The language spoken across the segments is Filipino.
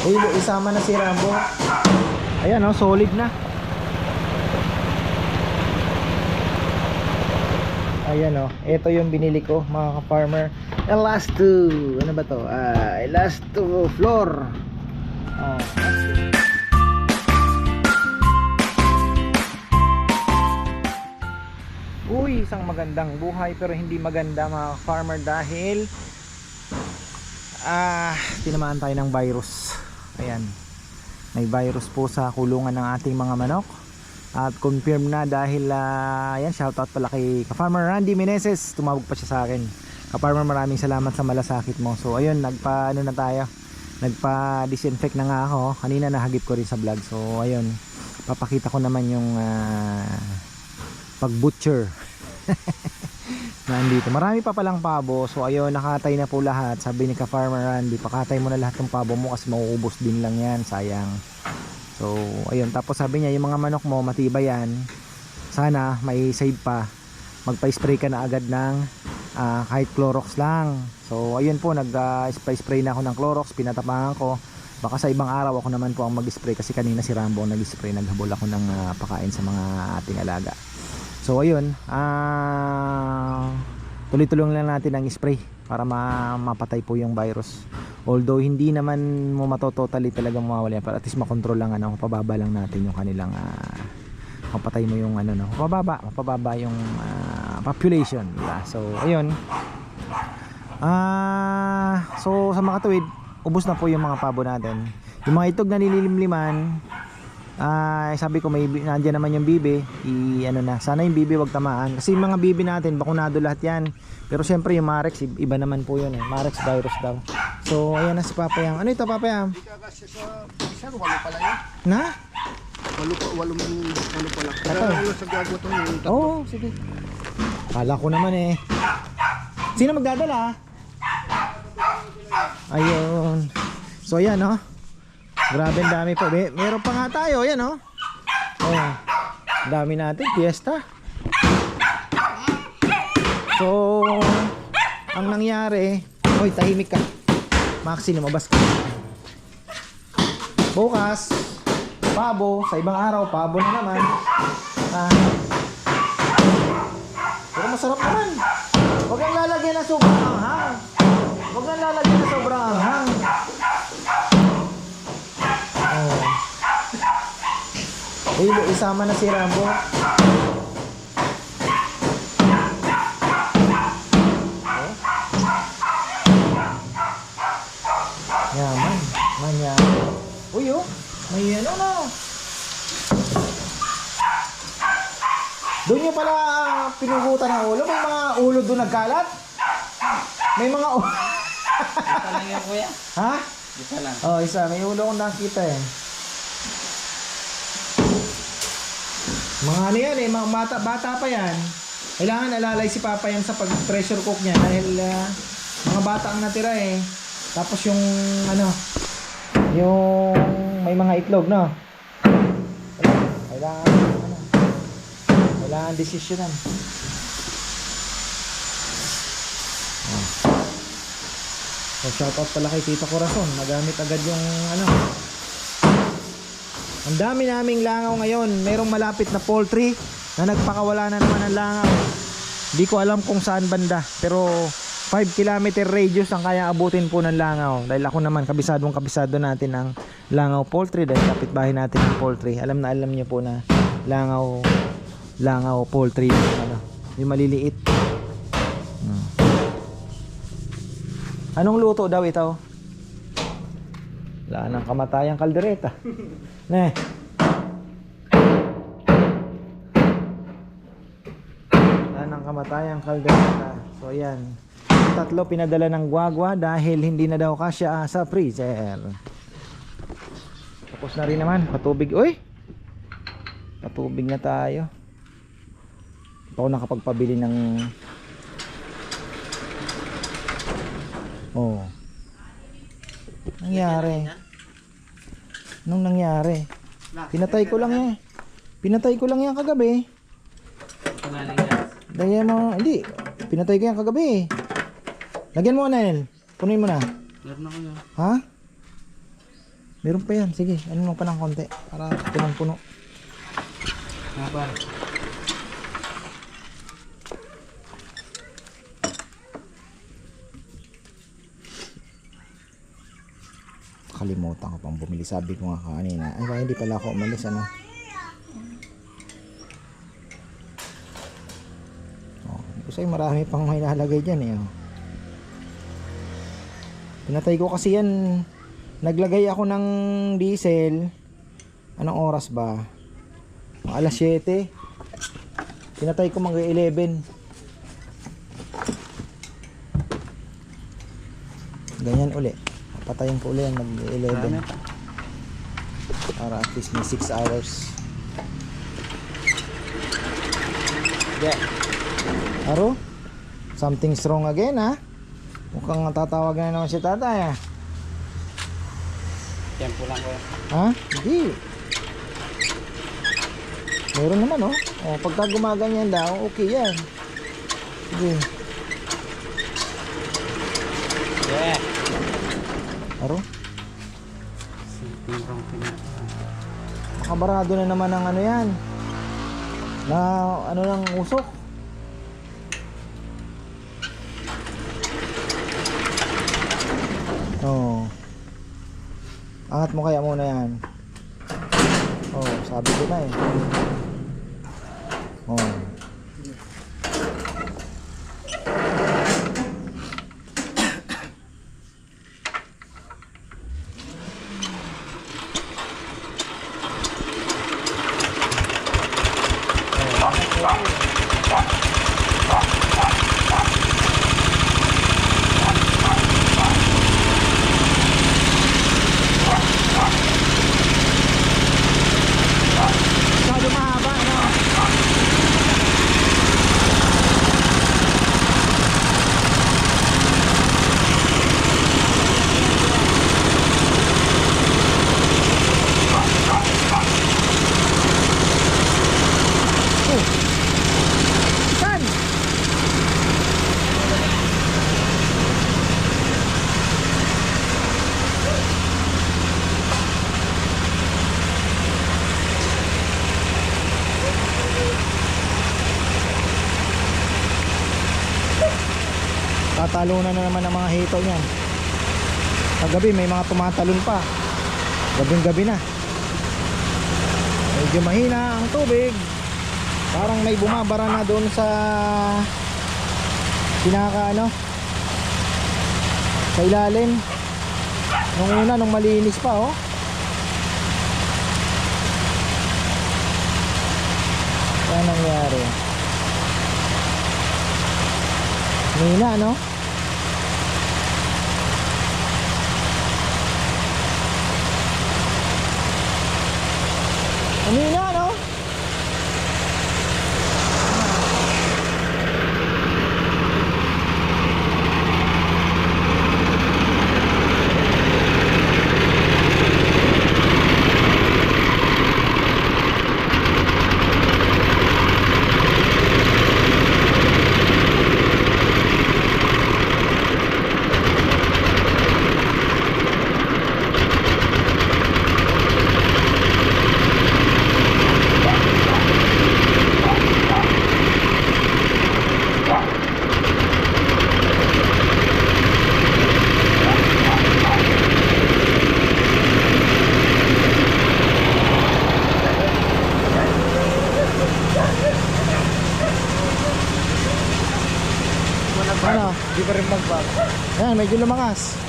Uy, isama na si Rambo. Ayan oh, solid na. Ayan oh, ito yung binili ko mga ka-farmer. Elasto. Ano ba to? Ah, Elasto floor. Oh, Uy, isang magandang buhay pero hindi maganda mga farmer dahil ah, tinamaan tayo ng virus. Ayan. May virus po sa kulungan ng ating mga manok. At confirm na dahil ah, ayan, shoutout pala kay ka-farmer Randy Meneses. Tumawag pa siya sa akin. Ka-farmer maraming salamat sa malasakit mo. So ayun, nagpa ano na tayo. Nagpa-disinfect na nga ako. Kanina nahagip ko rin sa vlog. So ayun, papakita ko naman yung ah, pag butcher nandito. Marami pa palang pabo. So ayun nakatay na po lahat. Sabi ni ka farmer Randy pakatay mo na lahat ng pabo mo kasi mauubos din lang yan. Sayang. So ayun. Tapos sabi niya yung mga manok mo matibay yan. Sana may save pa. Magpa-spray ka na agad ng ah, kahit Clorox lang. So ayun po. Nag-spray na ako ng Clorox. Pinatapahan ko. Baka sa ibang araw ako naman po ang mag-spray. Kasi kanina si Rambo nag-spray. Naghabol ako ng ah, pakain sa mga ating alaga So ayun, ah tuloy-tuloy lang natin ang spray para ma mapatay po yung virus. Although hindi naman mo matototally talaga mawawala pero at least makontrol lang ano, pababa lang natin yung kanilang ah mapatay mo yung ano no, mapababa, mapababa yung ah, population, diba? So ayun. Ah, so sa mga tuwid, ubos na po yung mga pabo natin. Yung mga itog na nililimliman, Ah, sabi ko may nandiyan naman yung bibi, i ano na, sana yung bibi wag tamaan kasi yung mga bibi natin bakunado lahat 'yan. Pero syempre yung Marex iba naman po 'yun eh. Marex virus daw. So, ayan na si Papayam. Ano ito sa isa, walo pala yun. Na? Walo pa, walo, walo pala. Pero ano sa gago Oo, oh, sige. Kala ko naman eh. Sino magdadala? Ayun. So ayan oh. Grabe dami po. May, meron pa nga tayo, ayan oh. Oh. Dami natin, fiesta. So, ang nangyari, oy, tahimik ka. Maxi, lumabas ka. Bukas, pabo, sa ibang araw, pabo na naman. Ah, pero masarap naman. Huwag kang lalagyan ng sobrang anghang. Huwag kang lalagyan ng sobrang anghang. Uy, isama na si Rambo. Oh. Yaman. Manyaman. Uy, oh. May ano na. Doon yung pala pinugutan ng ulo. May mga ulo doon nagkalat. May mga ulo. Isa lang yan kuya. ha? Isa lang. Oh, isa. May ulo akong nakita eh. Mga ano yan eh, mga bata, bata pa yan. Kailangan alalay si Papa yan sa pag-pressure cook niya dahil ah, mga bata ang natira eh. Tapos yung ano, yung may mga itlog, no? Kailangan, ano, kailangan desisyonan. Oh. So, shoutout pala kay Tita Corazon. Nagamit agad yung ano. Ang dami naming langaw ngayon. Merong malapit na poultry na nagpakawala na naman ng langaw. Hindi ko alam kung saan banda. Pero 5 kilometer radius ang kaya abutin po ng langaw. Dahil ako naman, kabisadong kabisado natin ang langaw poultry. Dahil kapitbahay natin ang poultry. Alam na alam niyo po na langaw, langaw poultry. Ano, yung maliliit. Anong luto daw ito? Wala nang kamatayang kaldereta. Ne. Wala nang kamatayang kaldereta. So ayan. Tatlo pinadala ng gwagwa dahil hindi na daw kasya sa freezer. Tapos na rin naman. Patubig. Uy! Patubig na tayo. Ito ako nakapagpabili ng Oh. Nangyari. Nung nangyari? Pinatay ko lang yan. Pinatay ko lang yan kagabi. Dahil mo, hindi. Pinatay ko yan kagabi. Lagyan mo, Nel. Punuin mo na. Meron ako yun. Ha? Meron pa yan. Sige, ano mo pa ng konti. Para punong-puno. Nga ba? Kalimutan ko pang bumili. Sabi ko nga kanina. Ay, ba, hindi pala ako umalis, ano? Oh, kasi marami pang may nalagay dyan, eh. Oh. Pinatay ko kasi yan. Naglagay ako ng diesel. Anong oras ba? Mga alas 7. Pinatay ko mga 11. Ganyan uli. Patayin ko uli yan mag 11. Marami pa. Para at least may 6 hours. Yeah. Aro? Something's wrong again ha? Mukhang tatawag na naman si tatay ah. Tempo lang. Ha? Hindi. Meron naman oh. Oh, pagka gumaganyan daw, okay yan. Sige. Yeah. Aro? Something wrong pinaka. Makabarado na naman ang ano yan. Na ano ng usok. Oo. Angat mo kaya muna yan. Oh, sabi ko na eh. Oh. Masyado mahaba, no? Oh. Saan? Tatalunan na naman ang mga hito niyan. Kagabi may mga tumatalon pa. Gabing gabi na. Medyo mahina ang tubig. Parang may bumabara na doon sa pinaka ano sa ilalim. Nung una nung malinis pa oh. Kaya nangyari. Mahina no? Mahina no? Ano? Di pa rin magbago. Ayan, medyo lumakas.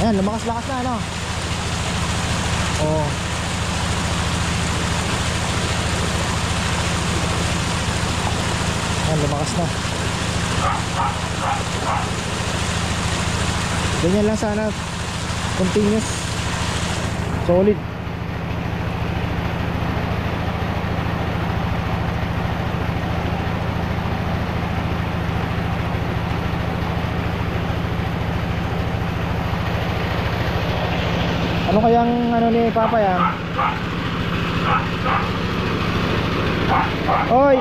Ayan, lumakas-lakas na, ano? Oo. Ayan, lumakas na. Ganyan lang sana. Continuous. Solid. Ano kayang ano ni Papa yan? Oy,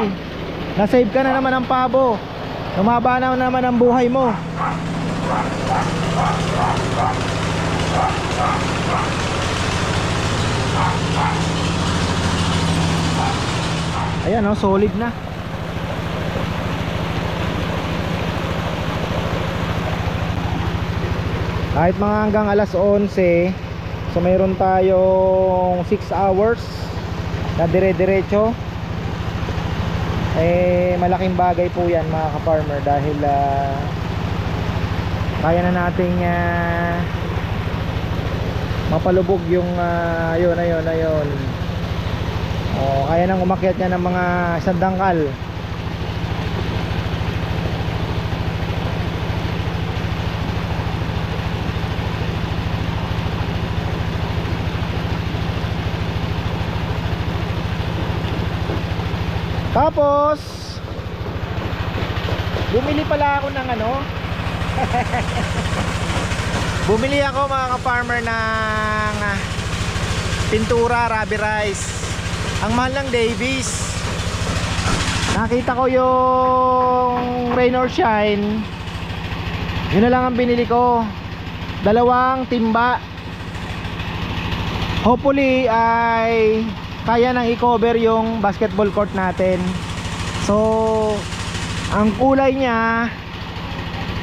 nasave ka na naman ng pabo. Lumaba na naman ang buhay mo. Ayan oh, solid na. Kahit mga hanggang alas 11, so mayroon tayong 6 hours na dire-diretso. Eh malaking bagay po 'yan mga ka-farmer dahil ah, kaya na nating ah, mapalubog yung uh, ayun ayun ayun Oh, kaya nang umakyat niya ng mga isang Tapos bumili pala ako ng ano? Bumili ako mga ka-farmer ng ah, pintura Rabi Rice. Ang mahal ng Davies. Nakita ko yung rain or shine. Yun na lang ang binili ko. Dalawang timba. Hopefully ay kaya nang i-cover yung basketball court natin. So ang kulay niya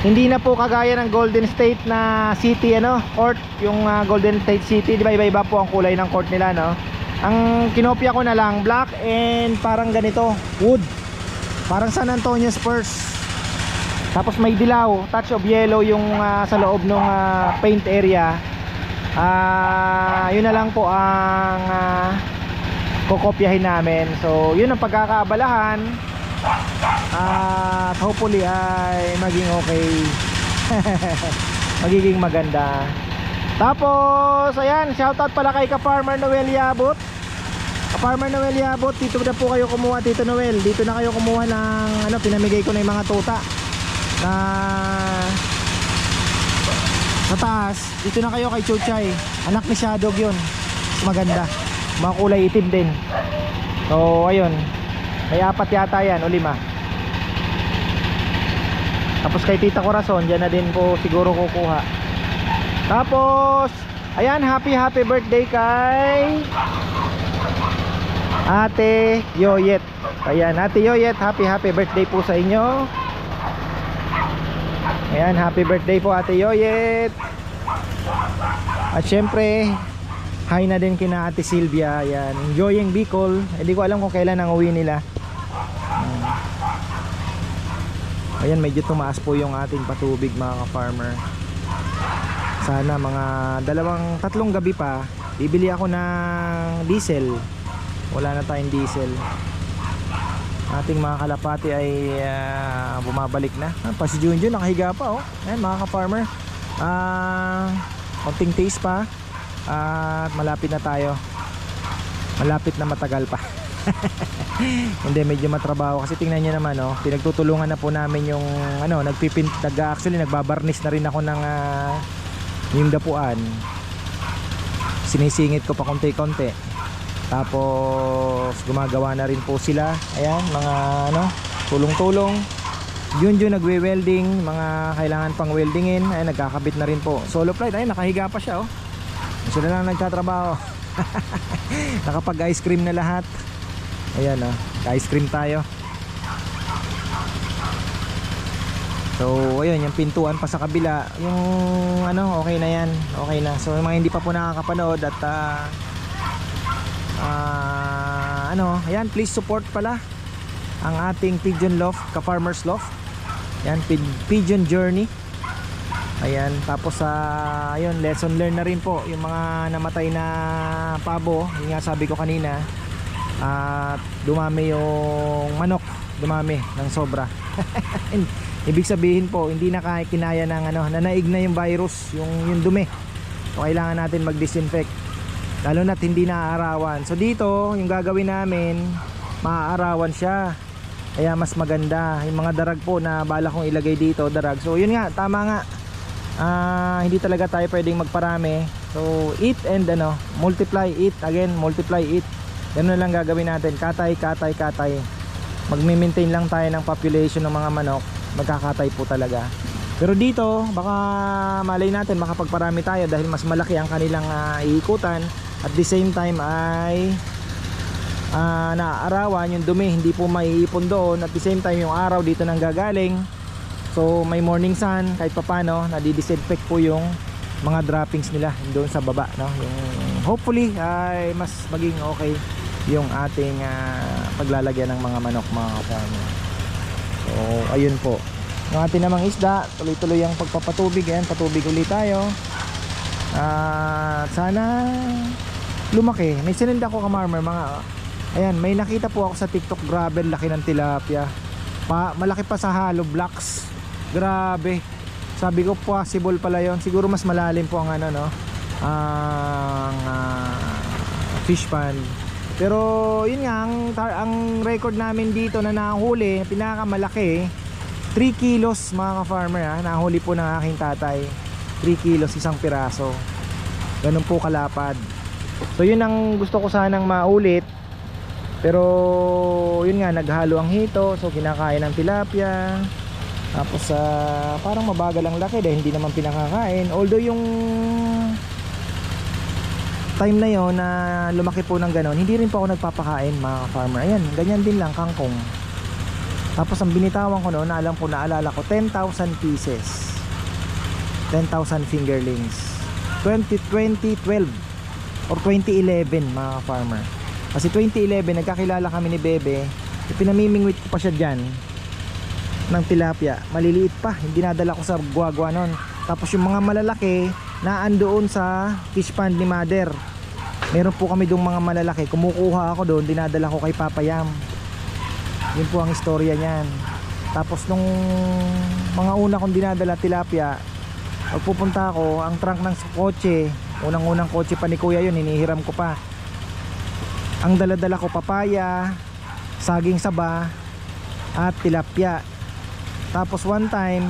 hindi na po kagaya ng Golden State na city ano court yung ah, Golden State City. Di ba iba-iba po ang kulay ng court nila no? Ang kinopya ko na lang black and parang ganito wood. Parang San Antonio Spurs. Tapos may dilaw touch of yellow yung ah, sa loob ng paint area. Ah yun na lang po ang ah, kokopyahin namin. So yun ang pagkakaabalahan. At hopefully ay maging okay. Magiging maganda. Tapos ayan shoutout pala kay ka-farmer Noel Yabot. Ka-farmer Noel Yabot dito na po kayo kumuha Tito Noel. Dito na kayo kumuha ng ano pinamigay ko na yung mga tuta na sa taas. Dito na kayo kay Chuchay. Anak ni Shadog yun. Maganda mga kulay itim din. So ayun. May apat yata yan o lima. Tapos kay Tita Corazon dyan na din po siguro kukuha. Tapos ayan happy happy birthday kay Ate Yoyet. Ayan Ate Yoyet happy happy birthday po sa inyo. Ayan happy birthday po Ate Yoyet. At syempre hi na din kina Ate Silvia ayan enjoying Bicol hindi ko alam kung kailan ang uwi nila Ayan, medyo tumaas po yung ating patubig mga ka-farmer. Sana mga dalawang, tatlong gabi pa, bibili ako ng diesel. Wala na tayong diesel. Ating mga kalapati ay ah, bumabalik na. Ah, pa si Junjun, nakahiga pa oh. Ayan mga ka-farmer. Ah, konting taste pa. At malapit na tayo. Malapit na matagal pa. Hindi medyo matrabaho kasi tingnan niyo naman oh, pinagtutulungan na po namin yung ano, nagpipint nag actually nagbabarnis na rin ako ng ah, yung dapuan. Sinisingit ko pa konti-konti. Tapos gumagawa na rin po sila. Ayan, mga ano, tulong-tulong. Yun yun nagwe-welding, mga kailangan pang weldingin. Ay nagkakabit na rin po. Solo flight, ay nakahiga pa siya oh. Sila lang nagtatrabaho. Nakapag ice cream na lahat. Ayan oh, ice cream tayo. So, ayun, yung pintuan pa sa kabila, yung ano, okay na yan. Okay na. So, yung mga hindi pa po nakakapanood at ah, ah, ano, ayan, please support pala ang ating Pigeon Loft, ka-Farmers Loft. Ayan, Pi- Pigeon Journey. Ayan, tapos sa ayun, lesson learn na rin po yung mga namatay na pabo, yung nga sabi ko kanina. At dumami yung manok, dumami ng sobra. Ibig sabihin po, hindi na kaya kinaya ng ano, nanaig na yung virus, yung yung dumi. So kailangan natin mag-disinfect. Lalo na't hindi naaarawan. So dito, yung gagawin namin, maaarawan siya. Kaya mas maganda. Yung mga darag po na bala kong ilagay dito, darag. So yun nga, tama nga. Ah, hindi talaga tayo pwedeng magparami. So eat and ano, multiply, eat again, multiply, eat. Ganun lang gagawin natin. Katay, katay, katay. Magme-maintain lang tayo ng population ng mga manok. Magkakatay po talaga. Pero dito, baka malay natin makapagparami tayo dahil mas malaki ang kanilang ah, iikutan at the same time ay ah, naaarawan yung dumi hindi po maiipon doon at the same time yung araw dito nang gagaling so may morning sun kahit papano nadidisinfect po yung mga droppings nila doon sa baba no? Yung hopefully ay mas maging okay yung ating ah, paglalagyan ng mga manok mga kaparmer so ayun po. Yung ating namang isda tuloy-tuloy ang pagpapatubig. Yan patubig ulit tayo. At sana lumaki. May sinenda ko kamarmer mga ayan may nakita po ako sa tiktok. Grabe laki ng tilapia. Pa, malaki pa sa hollow blocks grabe. Sabi ko possible pala yon siguro mas malalim po ang ano no? Ang ah, fish pond. Pero yun nga ang, ang record namin dito na nahuli pinakamalaki 3 kilos mga ka-farmer ha nahuli po ng aking tatay. 3 kilos isang piraso. Ganun po kalapad. So yun ang gusto ko sanang maulit. Pero yun nga naghalo ang hito. So kinakain ng tilapia tapos ah, parang mabagal ang laki dahil hindi naman pinakakain. Although yung time na yon na lumaki po ng ganon hindi rin po ako nagpapakain mga farmer ayan ganyan din lang kangkong. Tapos ang binitawan ko noon alam ko naalala ko 10,000 pieces. 10,000 fingerlings. 20, 2012 or 2011 mga farmer kasi 2011 nagkakilala kami ni Bebe. Pinamimingwit ko pa siya dyan ng tilapia. Maliliit pa hindi nadala ko sa guagua noon tapos yung mga malalaki naan doon sa fish pond ni mother. Meron po kami doong mga malalaki. Kumukuha ako doon dinadala ko kay Papa Yam. Yun po ang istorya niyan. Tapos nung mga una kong dinadala tilapia pupunta ako ang trunk ng kotse unang unang kotse pa ni kuya yun hinihiram ko pa. Ang daladala ko papaya saging saba at tilapia tapos one time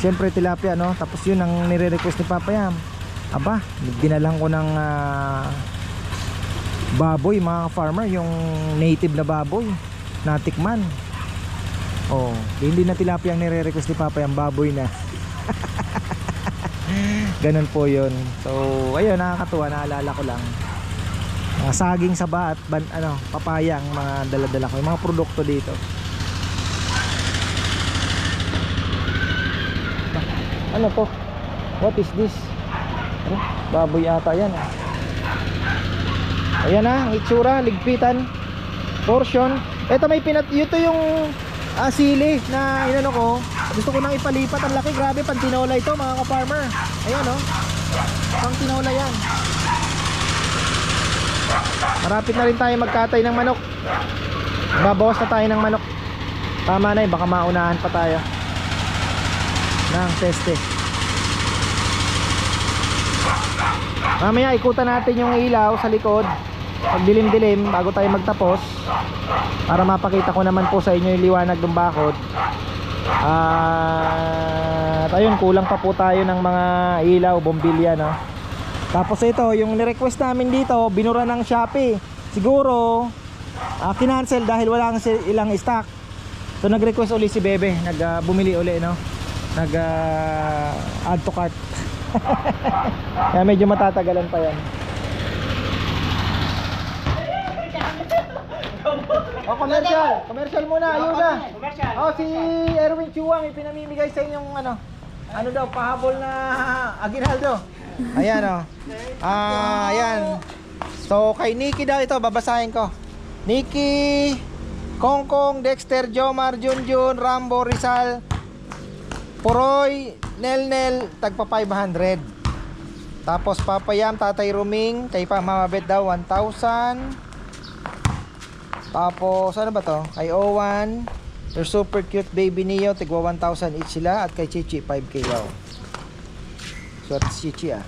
syempre tilapia no? Tapos yun ang nire-request ni Papa Yam. Aba dinalang ko ng ah, baboy mga farmer yung native na baboy natikman oh hindi na tilapia ang nire-request ni Papa Yam baboy na. Ganun po yun. So ayun nakakatuwa naalala ko lang. Mga saging saba at ban, ano, papaya mga daladala ko yung mga produkto dito ano to? What is this? Ano? baboy ata yan ah. ayan na ang itsura ligpitan portion. Eto may pinat ito yung ah, na inano ko. Gusto ko nang ipalipat ang laki grabe pang tinola ito mga ka-farmer. Ayan oh. Pang tinola yan. Marapit na rin tayo magkatay ng manok. Babawas na tayo ng manok. Tama na yun baka maunahan pa tayo ng teste. Mamaya ikutan natin yung ilaw sa likod. Pag dilim dilim bago tayo magtapos. Para mapakita ko naman po sa inyo yung liwanag ng bakod. At ayun kulang pa po tayo ng mga ilaw bombilya no? Tapos ito yung ni-request namin dito binura ng Shopee. Siguro ah, kinancel dahil wala si- ilang stock. So nag-request uli si Bebe. Nag ah, bumili uli no nag ah, add to cart kaya medyo matatagalan pa yan Oh, commercial. Commercial muna, ayuda. Oh, si Erwin Chuwang ipinamimigay sa inyong ano. Ano daw, pahabol na aginaldo. Ayan oh. Ah, ayan. So kay Nikki daw ito, babasahin ko. Nikki, Kongkong, Dexter, Jomar, Junjun, Rambo, Rizal, Poroy, Nelnel, tagpa 500. Tapos Papayam, Tatay Ruming, kay Pa Mamabet daw 1,000. Tapos ano ba to? Kay Owan, your super cute baby Neo, tigwa 1,000 each sila at kay Chichi 5k daw. Swerte si Chichi ah.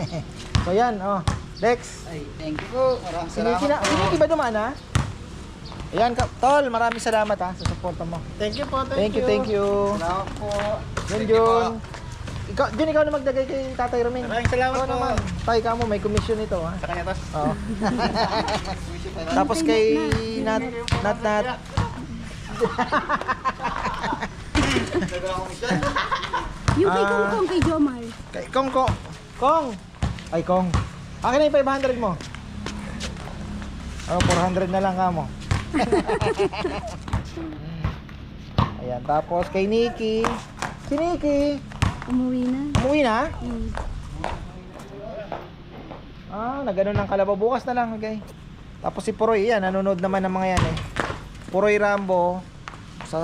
so yan, oh. Dex, Ay, thank you po. Maraming salamat na, siniki ba dumaan ha? Ayan ka, tol, maraming salamat ha sa suporta mo. Thank you po, Thank you, thank you. Salamat po. Yun, Jun. Ikaw, Jun, ikaw na magdagay kay Tatay Roming. Maraming salamat Ikaw po. naman. Tay, ka mo, may commission ito ha. Sa kanya to. Oo. Tapos kay Nat, Nat, Nat. Yung kay Ah. Kong Kong kay Jomar. Kay Kong Kong. Kong. Ay Kong. Akin na yung 500 mo. Ano, 400 na lang ka mo. Ayan, tapos kay Nikki. Si Nikki. Umuwi na. Umuwi na? Hmm. Ah, nagano ng kalabaw. Bukas na lang, okay. Tapos si Puroy, yan, nanonood naman ng mga yan eh. Puroy Rambo, sa,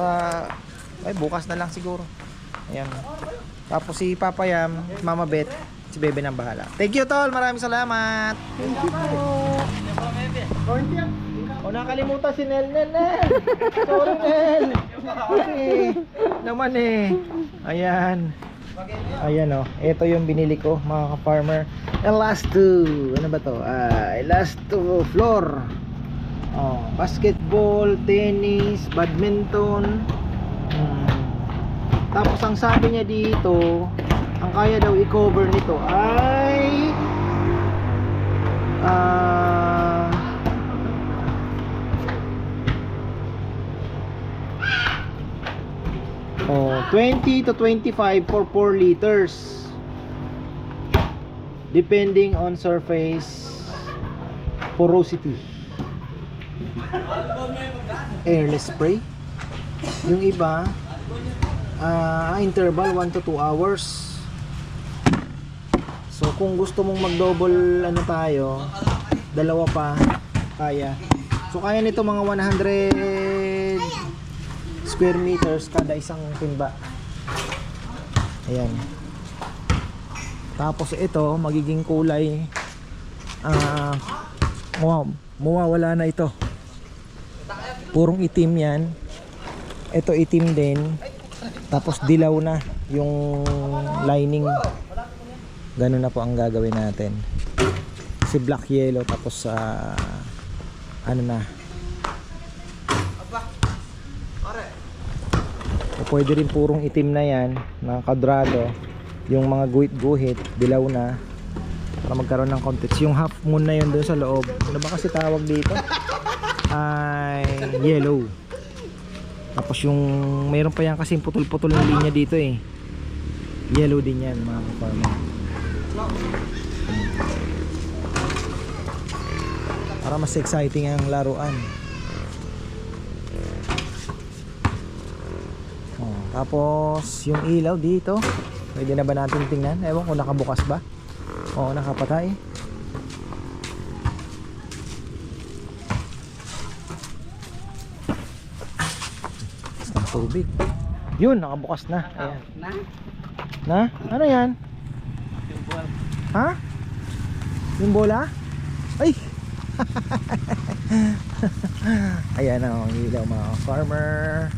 ay bukas na lang siguro. Ayan. Tapos si Papa Yam, Mama Beth, si Bebe nang bahala. Thank you, Tol. Maraming salamat. Thank you po. O nakalimutan si Nel Nel Nel. Sorry Nel. Okay. Naman eh. Ayan. Ayan o. Ito yung binili ko mga ka-farmer. Elasto. Ano ba to? Ah, Elasto floor. Oh, basketball, tennis, badminton. Hmm. Tapos ang sabi niya dito, ang kaya daw i-cover nito ay ah Oh, 20 to 25 for 4 liters. Depending on surface porosity. Airless spray. Yung iba, ah, interval 1 to 2 hours. So kung gusto mong mag-double ano tayo, dalawa pa kaya. So kaya nito mga 100 square meters kada isang timba. Ayan. Tapos ito magiging kulay uh, mawawala na ito. Purong itim 'yan. Ito itim din. Tapos dilaw na yung lining. Ganun na po ang gagawin natin. Si black yellow tapos sa ano na pwede rin purong itim na yan, na kadrado. Yung mga guhit-guhit, dilaw na. Para magkaroon ng context. Yung half moon na yun doon sa loob. Ano ba kasi tawag dito? Ay, yellow. Tapos yung, mayroon pa yan kasi putol-putol ng linya dito eh. Yellow din yan mga farmer. Para mas exciting ang laruan. Tapos yung ilaw dito, pwede na ba natin tingnan? Ewan ko nakabukas ba? Oo, nakapatay. Basta ng tubig. Yun, nakabukas na. Ayan. Na? Ano yan? Ha? Yung bola? Ay! Ayan ang ilaw mga farmer.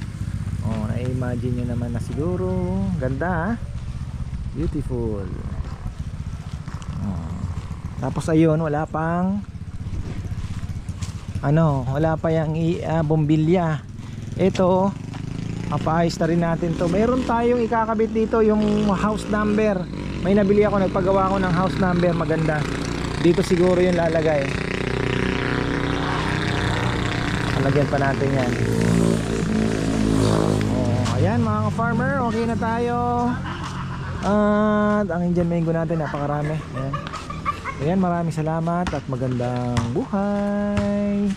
Oh, na-imagine nyo naman na siguro. Ganda ha? Beautiful. Oh. Tapos ayun, wala pang ano, wala pa yung i- ah, bombilya. Ito, mapaayos na rin natin to. Meron tayong ikakabit dito yung house number. May nabili ako, nagpagawa ako ng house number, maganda. Dito siguro yung lalagay. Lalagyan pa natin yan. Ayan mga ka-farmer, okay na tayo. At ang Indian mango natin, napakarami. Ayan. Ayan, maraming salamat at magandang buhay.